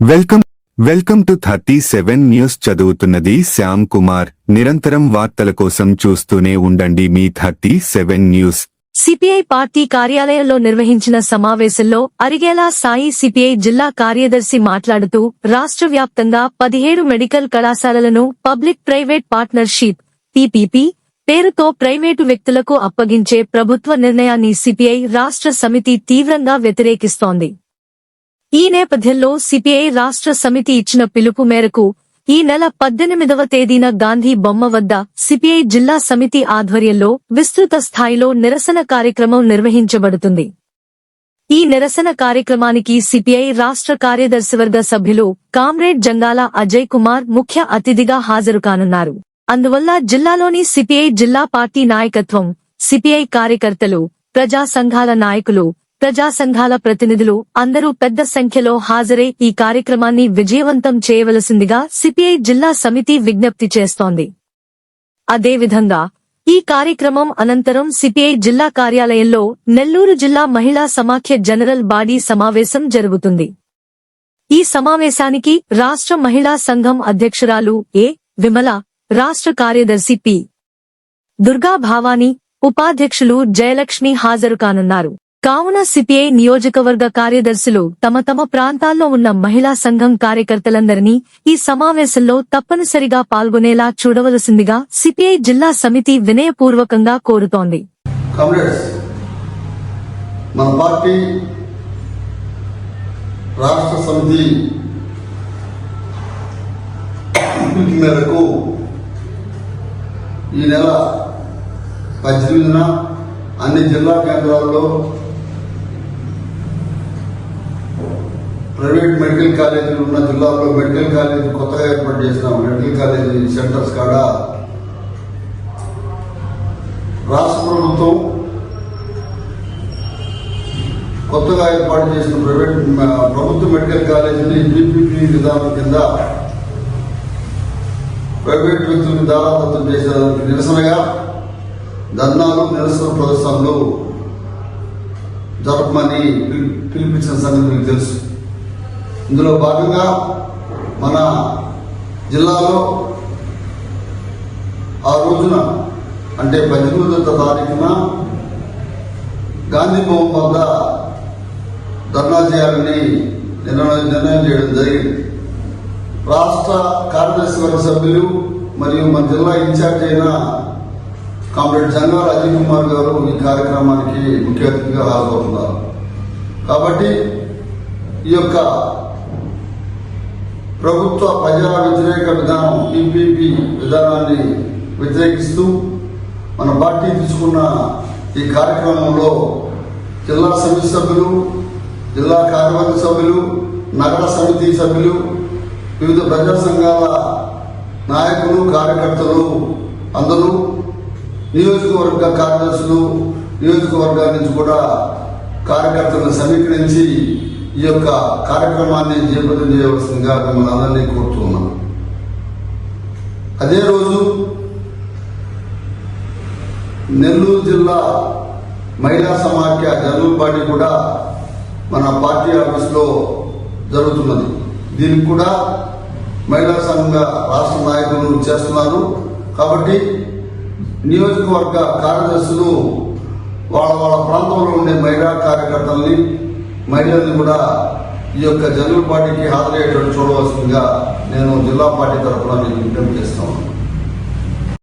Welcome welcome to thirty seven news చదువుతున్నది శ్యామ్ కుమార్. నిరంతరం వార్తల కోసం చూస్తూనే ఉండండి మీ thirty seven news. CPI party కార్యాలయంలో నిర్వహించిన సమావేశంలో అరిగేలా సాయి సిపిఐ జిల్లా కార్యదర్శి మాట్లాడుతూ రాష్ట్ర వ్యాప్తంగా పదిహేడు మెడికల్ కళాశాలలను పబ్లిక్ ప్రైవేట్ పార్ట్నర్షిప్ పిపిపి పేరుతో ప్రైవేటు వ్యక్తులకు అప్పగించే ప్రభుత్వ నిర్ణయాన్ని సిపిఐ రాష్ట్ర సమితి తీవ్రంగా వ్యతిరేకిస్తోంది. ఈ నేపథ్యంలో సిపిఐ రాష్ట్ర సమితి ఇచ్చిన పిలుపు మేరకు ఈ నెల పద్దెనిమిదవ తేదీన గాంధీ బొమ్మ వద్ద సిపిఐ జిల్లా సమితి ఆధ్వర్యంలో విస్తృత స్థాయిలో నిరసన కార్యక్రమం నిర్వహించబడుతుంది. ఈ నిరసన కార్యక్రమానికి సిపిఐ రాష్ట్ర కార్యదర్శివర్గ సభ్యులు కామ్రేడ్ జంగాల అజయ్ కుమార్ ముఖ్య అతిథిగా హాజరు కానున్నారు అందువల్ల జిల్లాలోని సిపిఐ జిల్లా పార్టీ నాయకత్వం సిపిఐ కార్యకర్తలు ప్రజా సంఘాల నాయకులు ప్రజా సంఘాల ప్రతినిధులు అందరూ పెద్ద సంఖ్యలో హాజరై ఈ కార్యక్రమాన్ని విజయవంతం చేయవలసిందిగా సిపిఐ జిల్లా సమితి విజ్ఞప్తి చేస్తోంది. అదేవిధంగా ఈ కార్యక్రమం అనంతరం సిపిఐ జిల్లా కార్యాలయంలో నెల్లూరు జిల్లా మహిళా సమాఖ్య జనరల్ బాడీ సమావేశం జరుగుతుంది. ఈ సమావేశానికి రాష్ట్ర మహిళా సంఘం అధ్యక్షురాలు ఏ విమల రాష్ట్ర కార్యదర్శి పి. దుర్గా భావాని ఉపాధ్యక్షులు జయలక్ష్మి హాజరు కానున్నారు కావున సిపిఐ నియోజకవర్గ కార్యదర్శులు తమ తమ ప్రాంతాల్లో ఉన్న మహిళా సంఘం కార్యకర్తలందరినీ ఈ సమావేశంలో తప్పనిసరిగా పాల్గొనేలా చూడవలసిందిగా సిపిఐ జిల్లా సమితి వినయపూర్వకంగా కోరుతోంది. మన పార్టీ రాష్ట్ర సమితి మేరకు ఈ నెల పద్దెనిమిదిన అన్ని జిల్లా కేంద్రాల్లో ప్రైవేట్ మెడికల్ కాలేజీలు ఉన్న జిల్లాలో మెడికల్ కాలేజీ కొత్తగా ఏర్పాటు చేసిన మెడికల్ కాలేజీ సెంటర్స్ కాడ రాష్ట్ర ప్రభుత్వం కొత్తగా ఏర్పాటు చేసిన ప్రైవేట్ ప్రభుత్వ మెడికల్ కాలేజీని బీపీపీ విధానం కింద ప్రైవేట్ వ్యక్తులకు దారాదత్తం చేసేదానికి నిరసనగా ధర్నాలు నిరసన ప్రదర్శనలు జరపమని పిలి- పిలిపించిన సంగతి మీకు తెలుసు. ఇందులో భాగంగా మన జిల్లాలో ఆ రోజున అంటే పద్దెనిమిదవ తారీఖున గాంధీ భవన్ వద్ద ధర్నా చేయాలని నిర్ణయం నిర్ణయం చేయడం జరిగింది. రాష్ట్ర కార్యదర్శి వర్గ సభ్యులు మరియు మన జిల్లా ఇన్ఛార్జ్ అయిన కామ్రేడ్ జంగాల అజయ్ కుమార్ గారు ఈ కార్యక్రమానికి ముఖ్య అతిథిగా హాజరవుతున్నారు. కాబట్టి ఈ యొక్క ప్రభుత్వ ప్రజా వ్యతిరేక విధానం పీపీపీ విధానాన్ని వ్యతిరేకిస్తూ మన పార్టీ తీసుకున్న ఈ కార్యక్రమంలో జిల్లా సమితి సభ్యులు జిల్లా కార్యవర్గ సభ్యులు నగర సమితి సభ్యులు వివిధ ప్రజా సంఘాల నాయకులు కార్యకర్తలు అందరూ నియోజకవర్గ కార్యదర్శులు నియోజకవర్గాల నుంచి కూడా కార్యకర్తలను సమీకరించి ఈ యొక్క కార్యక్రమాన్ని జీవితం చేయవలసిందిగా మిమ్మల్ని అందరినీ కోరుతున్నాం అదే రోజు నెల్లూరు జిల్లా మహిళా సమాఖ్య జనరల్ బాడీ కూడా మన పార్టీ ఆఫీస్లో జరుగుతున్నది. దీనికి కూడా మహిళా సంఘ రాష్ట్ర నాయకులు చేస్తున్నారు. కాబట్టి నియోజకవర్గ కార్యదర్శులు వాళ్ళ వాళ్ళ ప్రాంతంలో ఉండే మహిళా కార్యకర్తల్ని మహిళల్ని కూడా ఈ యొక్క జనరల్ పార్టీకి హాజరయ్యేటట్టు చూడవలసిందిగా నేను జిల్లా పార్టీ తరఫున మీకు విజ్ఞప్తి చేస్తాను